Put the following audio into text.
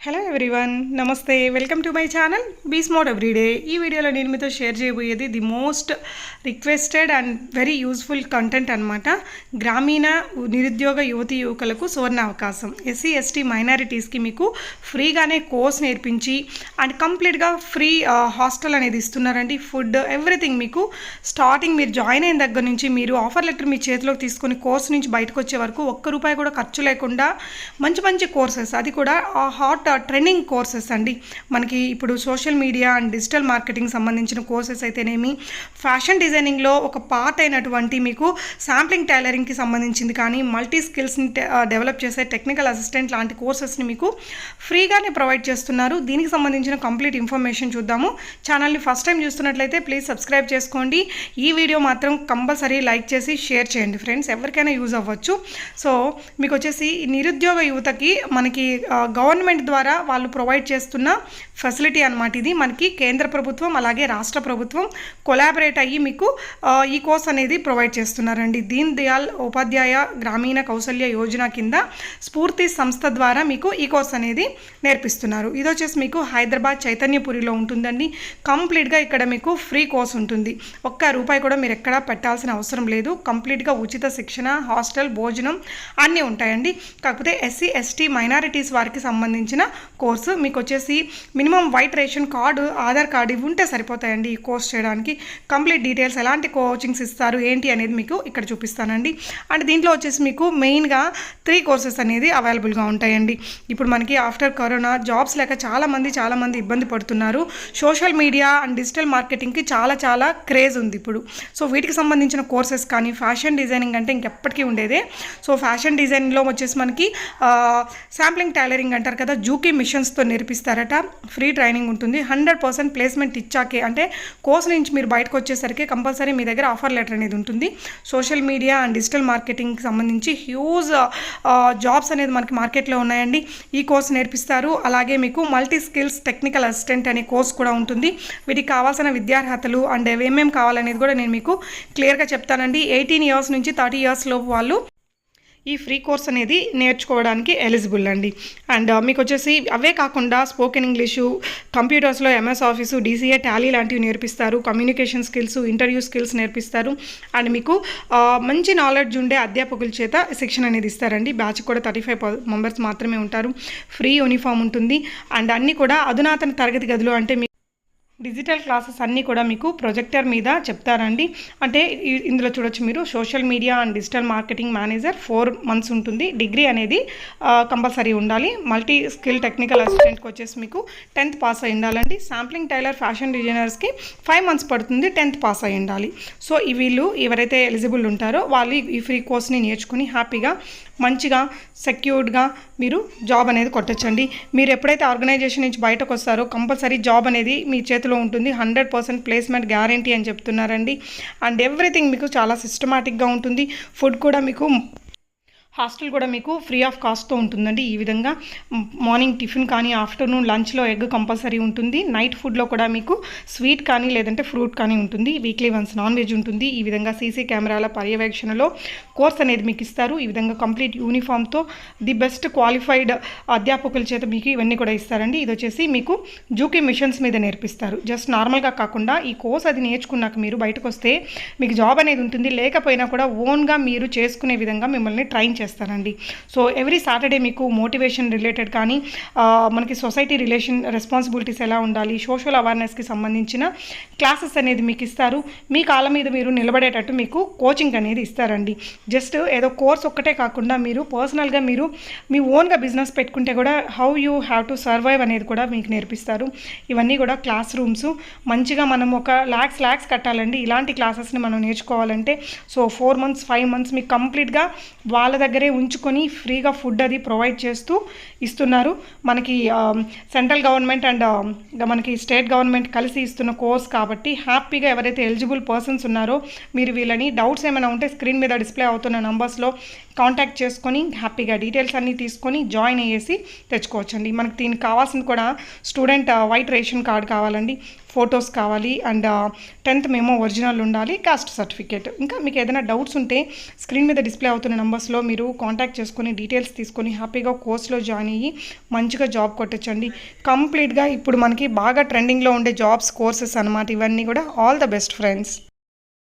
Hello everyone నమస్తే. Welcome to my channel be smart everyday ఈ వీడియోలో నేను మీతో షేర్ చేయబోయేది the most requested and very useful content అనమాట గ్రామీణ నిరుద్యోగ యువతి యువకులకు సువర్ణ అవకాశం. ఎస్సీ ఎస్టీ మైనారిటీస్కి మీకు ఫ్రీగానే కోర్స్ నేర్పించి అండ్ కంప్లీట్గా ఫ్రీ హాస్టల్ అనేది ఇస్తున్నారండి. ఫుడ్ ఎవ్రీథింగ్ మీకు స్టార్టింగ్ మీరు జాయిన్ అయిన దగ్గర నుంచి మీరు ఆఫర్ లెటర్ మీ చేతిలోకి తీసుకొని కోర్స్ నుంచి బయటకు వచ్చే వరకు ఒక్క రూపాయి కూడా ఖర్చు లేకుండా మంచి మంచి కోర్సెస్ అది కూడా హాట్ ట్రెండింగ్ కోర్సెస్ అండి. మనకి ఇప్పుడు social media and digital marketing సంబంధించిన కోర్సెస్ అయితేనేమి ఫ్యాషన్ డిజైనింగ్లో ఒక పార్ట్ అయినటువంటి మీకు శాంప్లింగ్ టైలరింగ్కి సంబంధించింది కానీ మల్టీ స్కిల్స్ని డెవలప్ చేసే టెక్నికల్ అసిస్టెంట్ లాంటి కోర్సెస్ని మీకు ఫ్రీగానే ప్రొవైడ్ చేస్తున్నారు. దీనికి సంబంధించిన కంప్లీట్ ఇన్ఫర్మేషన్ చూద్దాము. ఛానల్ని ఫస్ట్ టైం చూస్తున్నట్లయితే ప్లీజ్ సబ్స్క్రైబ్ చేసుకోండి. ఈ వీడియో మాత్రం కంపల్సరీ లైక్ చేసి షేర్ చేయండి ఫ్రెండ్స్. ఎవరికైనా యూజ్ అవ్వచ్చు. సో మీకు వచ్చేసి ఈ నిరుద్యోగ యువతకి మనకి గవర్నమెంట్ ద్వారా ద్వారా వాళ్ళు ప్రొవైడ్ చేస్తున్న ఫెసిలిటీ అనమాట ఇది. మనకి కేంద్ర ప్రభుత్వం అలాగే రాష్ట్ర ప్రభుత్వం కొలాబరేట్ అయ్యి మీకు ఈ కోర్స్ అనేది ప్రొవైడ్ చేస్తున్నారండి. దీన్ దయాల్ ఉపాధ్యాయ గ్రామీణ కౌశల్య యోజన కింద స్ఫూర్తి సంస్థ ద్వారా మీకు ఈ కోర్స్ అనేది నేర్పిస్తున్నారు. ఇది వచ్చేసి మీకు హైదరాబాద్ చైతన్యపురిలో ఉంటుందండి. కంప్లీట్గా ఇక్కడ మీకు ఫ్రీ కోర్స్ ఉంటుంది. ఒక్క రూపాయి కూడా మీరు ఎక్కడా పెట్టాల్సిన అవసరం లేదు. కంప్లీట్గా ఉచిత శిక్షణ హాస్టల్ భోజనం అన్నీ ఉంటాయండి. కాకపోతే ఎస్సీ ఎస్టీ మైనారిటీస్ వారికి సంబంధించిన కోర్సు. మీకు వచ్చేసి minimum white ration card Aadhaar card ఇవి ఉంటే సరిపోతాయండి ఈ కోర్స్ చేయడానికి. కంప్లీట్ డీటెయిల్స్ ఎలాంటి కోచింగ్స్ ఇస్తారు ఏంటి అనేది మీకు ఇక్కడ చూపిస్తానండి. అండ్ దీంట్లో వచ్చేసి మీకు మెయిన్గా త్రీ కోర్సెస్ అనేది అవైలబుల్గా ఉంటాయండి. ఇప్పుడు మనకి ఆఫ్టర్ కరోనా జాబ్స్ లేక చాలామంది చాలామంది ఇబ్బంది పడుతున్నారు. సోషల్ మీడియా అండ్ డిజిటల్ మార్కెటింగ్కి చాలా చాలా క్రేజ్ ఉంది ఇప్పుడు. సో వీటికి సంబంధించిన కోర్సెస్ కానీ ఫ్యాషన్ డిజైనింగ్ అంటే ఇంకెప్పటికీ ఉండేదే. సో ఫ్యాషన్ డిజైనింగ్లో వచ్చేసి మనకి శాంప్లింగ్ టైలరింగ్ అంటారు కదా జూకీ మిషన్స్తో నేర్పిస్తారట. ఫ్రీ ట్రైనింగ్ ఉంటుంది. హండ్రెడ్ పర్సెంట్ ప్లేస్మెంట్ ఇచ్చాకే అంటే కోర్స్ నుంచి మీరు బయటకు వచ్చేసరికి కంపల్సరీ మీ దగ్గర ఆఫర్ లెటర్ అనేది ఉంటుంది. సోషల్ మీడియా అండ్ డిజిటల్ మార్కెటింగ్కి సంబంధించి హ్యూజ్ జాబ్స్ అనేది మనకి మార్కెట్లో ఉన్నాయండి. ఈ కోర్స్ నేర్పిస్తారు. అలాగే మీకు మల్టీ స్కిల్స్ టెక్నికల్ అసిస్టెంట్ అనే కోర్స్ కూడా ఉంటుంది. వీటికి కావాల్సిన విద్యార్హతలు అండ్ ఏమేమి కావాలనేది కూడా నేను మీకు క్లియర్గా చెప్తానండి. ఎయిటీన్ ఇయర్స్ నుంచి థర్టీ ఇయర్స్ లోపు వాళ్ళు ఈ ఫ్రీ కోర్స్ అనేది నేర్చుకోవడానికి ఎలిజిబుల్ అండి. అండ్ uh, మీకు వచ్చేసి అవే కాకుండా స్పోకెన్ ఇంగ్లీషు కంప్యూటర్స్లో ఎంఎస్ ఆఫీసు డీసీఏ టాలీ లాంటివి నేర్పిస్తారు. కమ్యూనికేషన్ స్కిల్స్ ఇంటర్వ్యూ స్కిల్స్ నేర్పిస్తారు. అండ్ మీకు uh, మంచి నాలెడ్జ్ ఉండే అధ్యాపకుల చేత శిక్షణ అనేది ఇస్తారండి. బ్యాచ్ కూడా థర్టీ ఫైవ్ మెంబర్స్ మాత్రమే ఉంటారు. ఫ్రీ యూనిఫామ్ ఉంటుంది. అండ్ అన్నీ కూడా అధునాతన తరగతి గదులు అంటే డిజిటల్ క్లాసెస్ అన్నీ కూడా మీకు ప్రొజెక్టర్ మీద చెప్తారండి. అంటే ఇందులో చూడొచ్చు మీరు social media and digital marketing manager four months ఉంటుంది. డిగ్రీ అనేది కంపల్సరీ ఉండాలి. మల్టీ స్కిల్ టెక్నికల్ అసిస్టెంట్కి వచ్చేసి మీకు టెన్త్ పాస్ అయి ఉండాలండి. శాంప్లింగ్ టైలర్ ఫ్యాషన్ డిజైనర్స్కి ఫైవ్ మంత్స్ పడుతుంది టెన్త్ పాస్ అయి ఉండాలి. సో ఈ వీళ్ళు ఎవరైతే ఎలిజిబుల్ ఉంటారో వాళ్ళు ఈ ఫ్రీ కోర్స్ని నేర్చుకుని హ్యాపీగా మంచిగా సెక్యూర్డ్గా మీరు జాబ్ అనేది కొట్టచ్చండి. మీరు ఎప్పుడైతే ఆర్గనైజేషన్ నుంచి బయటకు వస్తారో కంపల్సరీ జాబ్ అనేది మీ చేతిలో ఉంటుంది. హండ్రెడ్ పర్సెంట్ ప్లేస్మెంట్ గ్యారంటీ అని చెప్తున్నారండి. అండ్ ఎవ్రీథింగ్ మీకు చాలా సిస్టమాటిక్గా ఉంటుంది. ఫుడ్ కూడా మీకు హాస్టల్ కూడా మీకు ఫ్రీ ఆఫ్ కాస్ట్తో ఉంటుందండి. ఈ విధంగా మార్నింగ్ టిఫిన్ కానీ ఆఫ్టర్నూన్ లంచ్లో ఎగ్ కంపల్సరీ ఉంటుంది. నైట్ ఫుడ్లో కూడా మీకు స్వీట్ కానీ లేదంటే ఫ్రూట్ కానీ ఉంటుంది. వీక్లీ వన్స్ నాన్ వెజ్ ఉంటుంది. ఈ విధంగా సీసీ కెమెరాల పర్యవేక్షణలో కోర్స్ అనేది మీకు ఇస్తారు. ఈ విధంగా కంప్లీట్ యూనిఫామ్తో ది బెస్ట్ క్వాలిఫైడ్ అధ్యాపకుల చేత మీకు ఇవన్నీ కూడా ఇస్తారండి. ఇది వచ్చేసి మీకు జూకే మిషన్స్ మీద నేర్పిస్తారు. జస్ట్ నార్మల్గా కాకుండా ఈ కోర్స్ అది నేర్చుకున్నాక మీరు బయటకు వస్తే మీకు జాబ్ అనేది ఉంటుంది. లేకపోయినా కూడా ఓన్గా మీరు చేసుకునే విధంగా మిమ్మల్ని ట్రైన్ చేస్తారు. చేస్తానండి. సో ఎవ్రీ సాటర్డే మీకు మోటివేషన్ రిలేటెడ్ కానీ మనకి సొసైటీ రిలేషన్ రెస్పాన్సిబిలిటీస్ ఎలా ఉండాలి సోషల్ అవేర్నెస్కి సంబంధించిన క్లాసెస్ అనేది మీకు ఇస్తారు. మీ కాలం మీద మీరు నిలబడేటట్టు మీకు కోచింగ్ అనేది ఇస్తారండి. జస్ట్ ఏదో కోర్స్ ఒక్కటే కాకుండా మీరు పర్సనల్గా మీరు మీ ఓన్గా బిజినెస్ పెట్టుకుంటే కూడా how you have to survive అనేది కూడా మీకు నేర్పిస్తారు. ఇవన్నీ కూడా క్లాస్ రూమ్స్ మంచిగా మనం ఒక ల్యాక్స్ ల్యాక్స్ కట్టాలండి. ఇలాంటి క్లాసెస్ని మనం నేర్చుకోవాలంటే so four months five months మీకు కంప్లీట్గా వాళ్ళ దగ్గర ఉంచుకొని ఫ్రీగా ఫుడ్ అది ప్రొవైడ్ చేస్తూ ఇస్తున్నారు. మనకి సెంట్రల్ గవర్నమెంట్ అండ్ మనకి స్టేట్ గవర్నమెంట్ కలిసి ఇస్తున్న కోర్స్ కాబట్టి హ్యాపీగా ఎవరైతే ఎలిజిబుల్ పర్సన్స్ ఉన్నారో మీరు వీళ్ళని డౌట్స్ ఏమైనా ఉంటే స్క్రీన్ మీద డిస్ప్లే అవుతున్న నంబర్స్లో కాంటాక్ట్ చేసుకొని హ్యాపీగా డీటెయిల్స్ అన్నీ తీసుకొని జాయిన్ అయ్యేసి తెచ్చుకోవచ్చండి. మనకి దీనికి కావాల్సింది కూడా స్టూడెంట్ వైట్ రేషన్ కార్డ్ కావాలండి. ఫొటోస్ కావాలి అండ్ టెన్త్ మేము ఒరిజినల్ ఉండాలి కాస్ట్ సర్టిఫికేట్. ఇంకా మీకు ఏదైనా డౌట్స్ ఉంటే స్క్రీన్ మీద డిస్ప్లే అవుతున్న నెంబర్స్లో మీరు కాంటాక్ట్ చేసుకొని డీటెయిల్స్ తీసుకొని హ్యాపీగా కోర్స్లో జాయిన్ అయ్యి మంచిగా జాబ్ కొట్టచ్చండి. కంప్లీట్గా ఇప్పుడు మనకి బాగా ట్రెండింగ్లో ఉండే జాబ్స్ కోర్సెస్ అనమాట ఇవన్నీ కూడా ఆల్ ద బెస్ట్ ఫ్రెండ్స్